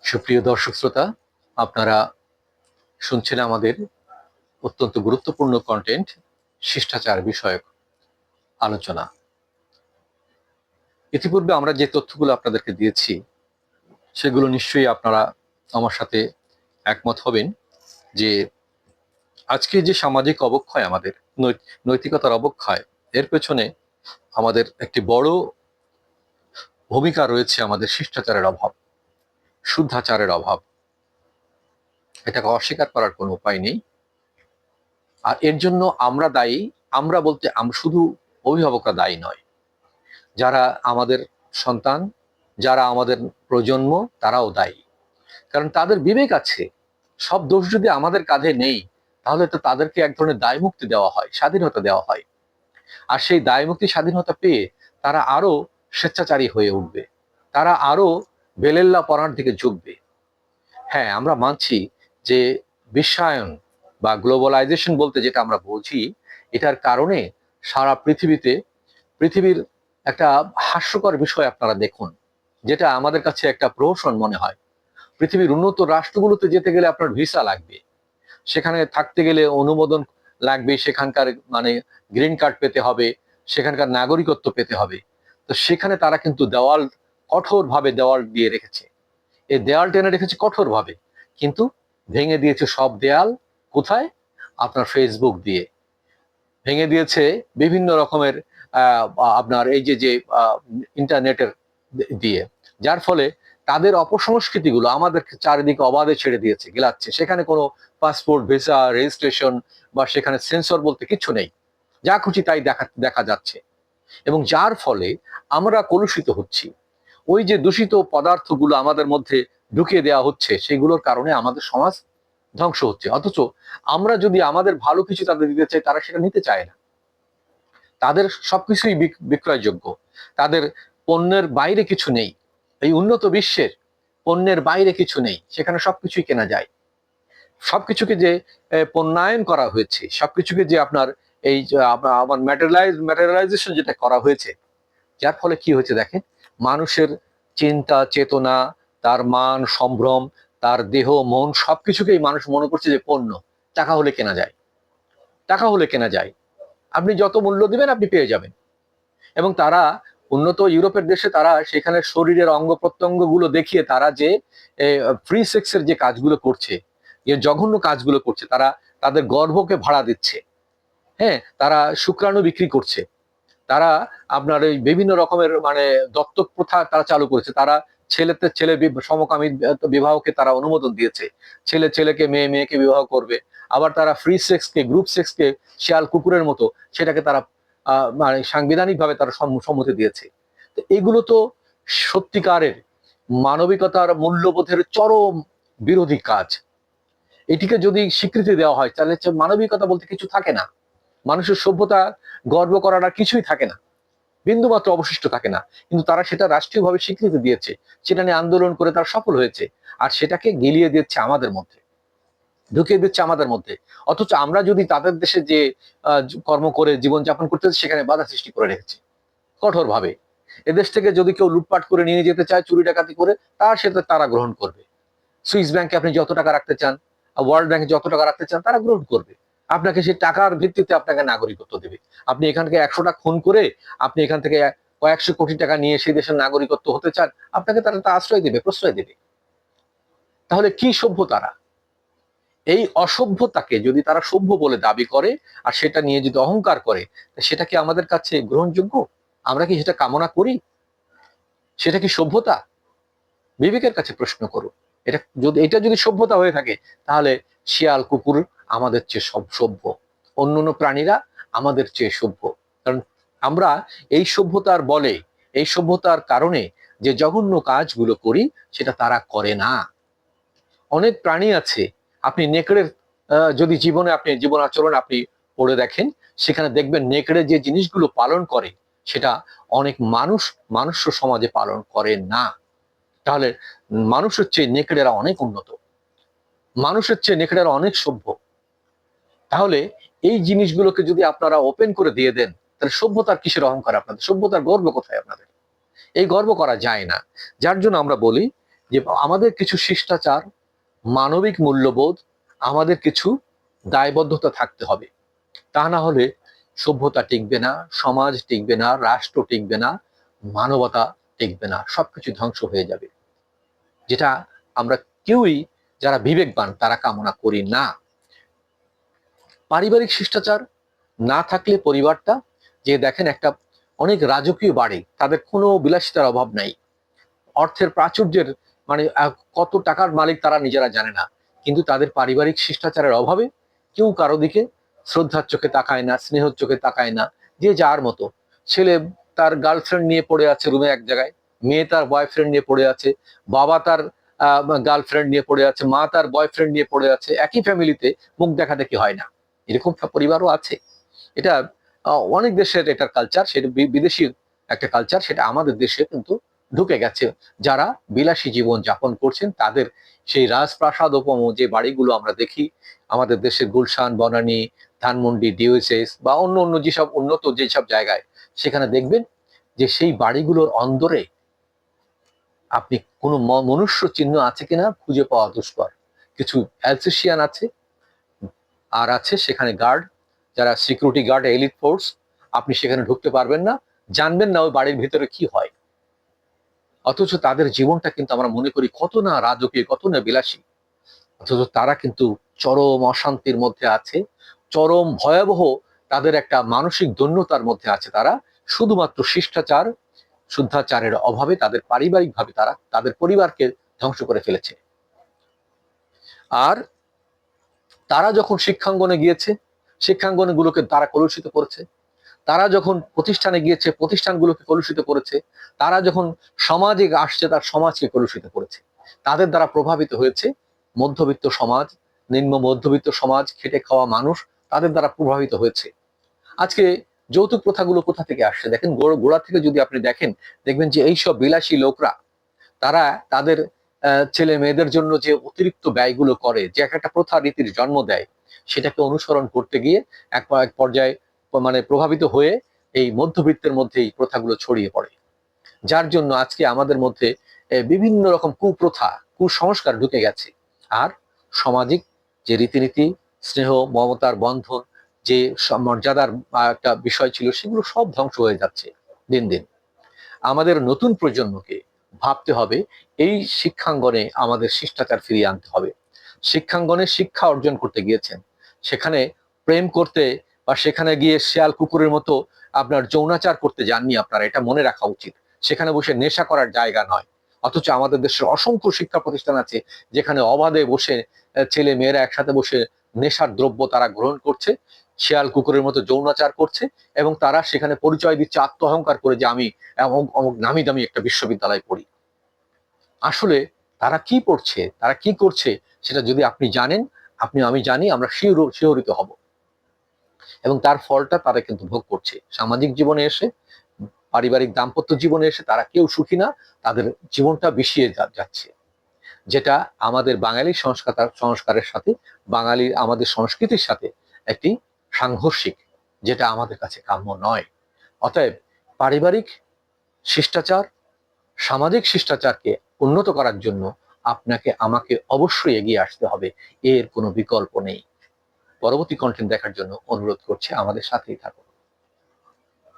সুপ্রিয় দর্শক শ্রোতা, আপনারা শুনছেন আমাদের অত্যন্ত গুরুত্বপূর্ণ কন্টেন্ট শিষ্টাচার বিষয়ক আলোচনা। ইতিপূর্বে আমরা যে তথ্যগুলো আপনাদেরকে দিয়েছি, সেগুলো নিশ্চয়ই আপনারা আমার সাথে একমত হবেন যে আজকে যে সামাজিক অবক্ষয় আমাদের নৈতিকতার অবক্ষয়, এর পেছনে আমাদের একটি বড় ভূমিকা রয়েছে আমাদের শিষ্টাচারের অভাব। শুদ্ধাচারের অভাব। এটাকে অস্বীকার করার কোনো উপায় নেই। আর এর জন্য আমরা দায়ী, আমরা বলতে শুধু অভিভাবকরা দায়ী নয়। যারা আমাদের সন্তান, যারা আমাদের প্রজন্ম, তারাও দায়ী। কারণ তাদের বিবেক আছে, সব দোষ যদি আমাদের কাঁধে নেই, তাহলে তো তাদেরকে এক ধরনের দায় মুক্তি দেওয়া হয়, স্বাধীনতা দেওয়া হয়। আর সেই দায় মুক্তি স্বাধীনতা পেয়ে তারা আরও স্বেচ্ছাচারী হয়ে উঠবে। তারা আরও বেলেল্লা পড়ার দিকে ঝুঁকবে। হ্যাঁ আমরা মানছি যে বিশ্বায়ন বা গ্লোবালাইজেশন বলতে যেটা আমরা বুঝি, এটার কারণে সারা পৃথিবীতে, পৃথিবীর একটা হাস্যকর বিষয় আপনারা দেখুন, যেটা আমাদের কাছে একটা প্রহসন মনে হয়। পৃথিবীর উন্নত রাষ্ট্রগুলোতে যেতে গেলে আপনার ভিসা লাগবে। সেখানে থাকতে গেলে অনুমোদন লাগবে, সেখানকার মানে গ্রিন কার্ড পেতে হবে, সেখানকার নাগরিকত্ব পেতে হবে। তো সেখানে তারা কিন্তু দেওয়াল কঠোরভাবে দেওয়াল দিয়ে রেখেছে। এই দেওয়াল টেনে রেখেছে কঠোরভাবে। কিন্তু ভেঙে দিয়েছে সব দেয়াল। কোথায়? আপনার ফেসবুক দিয়ে। ভেঙে দিয়েছে বিভিন্ন রকমের আপনার এই যে যে ইন্টারনেটের দিয়ে। যার ফলে তাদের অপসংস্কৃতিগুলো আমাদের চারিদিকে অবাধে ছেড়ে দিয়েছে, গেলাচ্ছে। সেখানে কোনো পাসপোর্ট, ভিসা, রেজিস্ট্রেশন বা সেখানে সেন্সর বলতে কিছু নেই। যা খুশি তাই দেখা দেখা যাচ্ছে। এবং যার ফলে আমরা কলুষিত হচ্ছি। ওই যে দূষিত পদার্থগুলো আমাদের মধ্যে ঢুকিয়ে দেওয়া হচ্ছে, সেগুলোর কারণে আমাদের সমাজ ধ্বংস হচ্ছে। অথচ আমরা যদি আমাদের ভালো কিছু তাদের দিতে চাই, তারা সেটা নিতে চায় না। তাদের সবকিছুই বিক্রয়যোগ্য। তাদের পণ্যের বাইরে কিছু নেই। এই উন্নত বিশ্বের পণ্যের বাইরে কিছু নেই। সেখানে সবকিছুই কেনা যায়। সবকিছুকে যে পণ্যায়ন করা হয়েছে, সবকিছুকে যে আপনার এই আমার ম্যাটেরিয়ালাইজ ম্যাটেরিয়ালাইজেশন যেটা করা হয়েছে, যার ফলে কি হয়েছে দেখেন? মানুষের চিন্তা, চেতনা, তার মান, সম্ভ্রম, তার দেহ, মন, সবকিছুকেই মানুষ মনে করছে যে পণ্য। টাকা হলে কেনা যায়। টাকা হলে কেনা যায়। আপনি যত মূল্য দিবেন, আপনি পেয়ে যাবেন। এবং তারা উন্নত ইউরোপের দেশে তারা সেখানে শরীরের অঙ্গ প্রত্যঙ্গগুলো দেখিয়ে তারা যে ফ্রি সেক্সের যে কাজগুলো করছে, যে জঘন্য কাজগুলো করছে, তারা তাদের গর্ভকে ভাড়া দিচ্ছে। হ্যাঁ তারা শুক্রাণু বিক্রি করছে। তারা আপনার ওই বিভিন্ন রকমের মানে দত্তক প্রথা তারা চালু করেছে। তারা ছেলেতে ছেলে সমকামী বিবাহকে তারা অনুমোদন দিয়েছে। ছেলে ছেলেকে, মেয়ে মেয়েকে বিবাহ করবে। আবার তারা ফ্রি সেক্সকে গ্রুপ সেক্সকে শিয়াল কুকুরের মতো সেটাকে তারা মানে সাংবিধানিকভাবে তারা সম্মতি দিয়েছে। তো এগুলো তো সত্যিকারের মানবিকতার মূল্যবোধের চরম বিরোধী কাজ। এটিকে যদি স্বীকৃতি দেওয়া হয়, তাহলে মানবিকতা বলতে কিছু থাকে না। মানুষের সভ্যতা গর্ব করার আর কিছুই থাকে না। বিন্দুমাত্র অবশিষ্ট থাকে না। কিন্তু তারা সেটা রাষ্ট্রীয়ভাবে স্বীকৃতি দিয়েছে, সেটা নিয়ে আন্দোলন করে তারা সফল হয়েছে আর সেটাকে গেলিয়ে দিচ্ছে আমাদের মধ্যে, ঢুকিয়ে দিচ্ছে আমাদের মধ্যে। অথচ আমরা যদি তাদের দেশে যে কর্ম করে জীবনযাপন করতেছে, সেখানে বাধা সৃষ্টি করে রেখেছি। কঠোরভাবে। এদেশ থেকে যদি কেউ লুটপাট করে নিয়ে যেতে চায়, চুরি ডাকাতি করে, তার সেটা তারা গ্রহণ করবে। সুইস ব্যাংকে আপনি যত টাকা রাখতে চান ওয়ার্ল্ড ব্যাংকে যত টাকা রাখতে চান, তারা গ্রহণ করবে। আপনাকে সেই টাকার ভিত্তিতে আপনাকে নাগরিকত্ব দেবে। আপনি এখান থেকে একশোটা খুন করে আপনি এখান থেকে কয়েকশো কোটি টাকা নিয়ে সেই দেশের নাগরিকত্ব হতে চান, আপনাকে তারা তা আশ্রয় দেবে, প্রশ্রয় দেবে। তাহলে কি সভ্য তারা? এই অসভ্যতাকে যদি তারা সভ্য বলে দাবি করে আর সেটা নিয়ে যদি অহংকার করে সেটা কি আমাদের কাছে গ্রহণযোগ্য? আমরা কি সেটা কামনা করি? সেটা কি সভ্যতা? বিবেকের কাছে প্রশ্ন করুন। এটা যদি এটা যদি সভ্যতা হয়ে থাকে, তাহলে শিয়াল কুকুর আমাদের চেয়ে সব সভ্য। অন্যান্য প্রাণীরা আমাদের চেয়ে সভ্য। কারণ আমরা এই সভ্যতার বলে, এই সভ্যতার কারণে যে জঘন্য কাজগুলো করি, সেটা তারা করে না। অনেক প্রাণী আছে, আপনি নেকড়ের যদি জীবনে আপনি, জীবন আচরণ আপনি পড়ে দেখেন, সেখানে দেখবেন নেকড়ে যে জিনিসগুলো পালন করে, সেটা অনেক মানুষ মানুষ সমাজে পালন করে না। তাহলে মানুষের চেয়ে নেকড়েরা অনেক উন্নত। মানুষের চেয়ে নেকড়েরা অনেক সভ্য। তাহলে এই জিনিসগুলোকে যদি আপনারা ওপেন করে দিয়ে দেন, তাহলে সভ্যতার কিসের অহংকার আপনাদের? সভ্যতার গর্ব কোথায় আপনাদের? এই গর্ব করা যায় না। যার জন্য আমরা বলি যে, আমাদের কিছু শিষ্টাচার, মানবিক মূল্যবোধ, আমাদের কিছু দায়বদ্ধতা থাকতে হবে। তা না হলে সভ্যতা টিকবে না, সমাজ টিকবে না, রাষ্ট্র টিকবে না, মানবতা টিকবে না, সবকিছু ধ্বংস হয়ে যাবে। যেটা আমরা কেউই যারা বিবেকবান, তারা কামনা করি না। পারিবারিক শিষ্টাচার না থাকলে পরিবারটা, যে দেখেন একটা অনেক রাজকীয় বাড়ি, তাদের কোনো বিলাসিতার অভাব নাই। অর্থের প্রাচুর্যের মানে কত টাকার মালিক তারা নিজেরা জানে না। কিন্তু তাদের পারিবারিক শিষ্টাচারের অভাবে কেউ কারও দিকে শ্রদ্ধার চোখে তাকায় না, স্নেহর চোখে তাকায় না, যে যার মতো। ছেলে তার গার্লফ্রেন্ড নিয়ে পড়ে আছে রুমে এক জায়গায়, মেয়ে তার বয়ফ্রেন্ড নিয়ে পড়ে আছে, বাবা তার গার্লফ্রেন্ড নিয়ে পড়ে আছে, মা তার বয়ফ্রেন্ড নিয়ে পড়ে আছে, একই ফ্যামিলিতে মুখ দেখা দেখি হয় না। এরকম পরিবারও আছে। এটা অনেক দেশের এটার কালচার সেটা বিদেশি একটা কালচার সেটা আমাদের দেশে কিন্তু ঢুকে গেছে। যারা বিলাসী জীবন যাপন করছেন, তাদের সেই রাজপ্রাসাদ উপম যে বাড়িগুলো আমরা দেখি, আমাদের দেশের গুলশান, বনানী, ধানমন্ডি ডিওএসএস বা অন্য অন্য যেসব উন্নত যেসব জায়গায়, সেখানে দেখবেন যে সেই বাড়িগুলোর অন্দরে আপনি কোনো মনুষ্য চিহ্ন আছে কিনা খুঁজে পাওয়া দুষ্কর। কিছু অ্যালসেশিয়ান আছে, আর আছে সেখানে গার্ড যারা সিকিউরিটি গার্ড এলিট ফোর্স আপনি সেখানে ঢুকতে পারবেন না, জানবেন না ওই বাড়ির ভিতরে কি হয়। অথচ তাদের জীবনটা কিন্তু আমরা মনে করি কত না রাজকীয়, কত না বিলাসী। অথচ তারা কিন্তু চরম অশান্তির মধ্যে আছে, চরম ভয়াবহ তাদের একটা মানসিক দৈন্যতার মধ্যে আছে তারা। শুধুমাত্র শিষ্টাচার শুদ্ধাচারের অভাবে তাদের পারিবারিকভাবে তারা তাদের পরিবারকে ধ্বংস করে ফেলেছে। আর তারা যখন শিক্ষাঙ্গনে গিয়েছে শিক্ষাঙ্গনে গুলোকে তারা কলুষিত করেছে। তারা যখন প্রতিষ্ঠানে গিয়েছে, প্রতিষ্ঠানগুলোকে কলুষিত করেছে। তারা যখন সমাজে আসছে, তার সমাজকে কলুষিত করেছে। তাদের দ্বারা প্রভাবিত হয়েছে মধ্যবিত্ত সমাজ, নিম্ন মধ্যবিত্ত সমাজ, খেটে খাওয়া মানুষ, তাদের দ্বারা প্রভাবিত হয়েছে। আজকে যৌতুক প্রথাগুলো কোথা থেকে আসছে? দেখেন গোড়া থেকে যদি আপনি দেখেন, দেখবেন যে এইসব বিলাসী লোকরা, তারা তাদের ছেলে মেয়েদের জন্য যে অতিরিক্ত ব্যয়গুলো করে, যে একটা প্রথা রীতির জন্ম দেয়, সেটাকে অনুসরণ করতে গিয়ে এক এক পর্যায়ে মানে প্রভাবিত হয়ে এই মধ্যবিত্তের মধ্যে এই প্রথাগুলো ছড়িয়ে পড়ে। যার জন্য আজকে আমাদের মধ্যে বিভিন্ন রকম কুপ্রথা, কুসংস্কার ঢুকে গেছে। আর সামাজিক যে রীতিনীতি, স্নেহ, মমতার বন্ধন যে মর্যাদার একটা বিষয় ছিল, সেগুলো সব ধ্বংস হয়ে যাচ্ছে দিন দিন। আমাদের নতুন প্রজন্মকে ভাবতে হবে, এই শিক্ষাঙ্গনে আমাদের শিষ্টাচার ফিরিয়ে আনতে হবে। শিক্ষাঙ্গনে শিক্ষা অর্জন করতে গিয়েছেন। সেখানে প্রেম করতে বা সেখানে গিয়ে শেয়াল কুকুরের মতো আপনার যৌনাচার করতে যাননি আপনারা, এটা মনে রাখা উচিত। সেখানে বসে নেশা করার জায়গা নয়। অথচ আমাদের দেশের অসংখ্য শিক্ষা প্রতিষ্ঠান আছে, যেখানে অবাধে বসে ছেলে মেয়েরা একসাথে বসে নেশার দ্রব্য তারা গ্রহণ করছে, শেয়াল কুকুরের মতো যৌনাচার করছে এবং তারা সেখানে পরিচয় দিচ্ছে, আত্মহংকার করে যে আমি অমুক নামি দামি একটা বিশ্ববিদ্যালয়ে পড়ি। আসলে তারা কি পড়ছে, তারা কি করছে সেটা যদি আপনি জানেন, আপনি, আমি জানি, আমরা শিহর শিহরিত হব। এবং তার ফলটা তারা কিন্তু ভোগ করছে। সামাজিক জীবনে এসে, পারিবারিক দাম্পত্য জীবনে এসে তারা কেউ সুখী না, তাদের জীবনটা বিষিয়ে যাচ্ছে। যেটা আমাদের বাঙালি সংস্কার সংস্কারের সাথে, বাঙালি আমাদের সংস্কৃতির সাথে একটি সাংঘর্ষিক, যেটা আমাদের কাছে কাম্য নয়। অতএব পারিবারিক শিষ্টাচার, সামাজিক শিষ্টাচারকে উন্নত করার জন্য আপনাকে, আমাকে অবশ্যই এগিয়ে আসতে হবে। এর কোনো বিকল্প নেই। পরবর্তী কন্টেন্ট দেখার জন্য অনুরোধ করছি। আমাদের সাথেই থাকুন।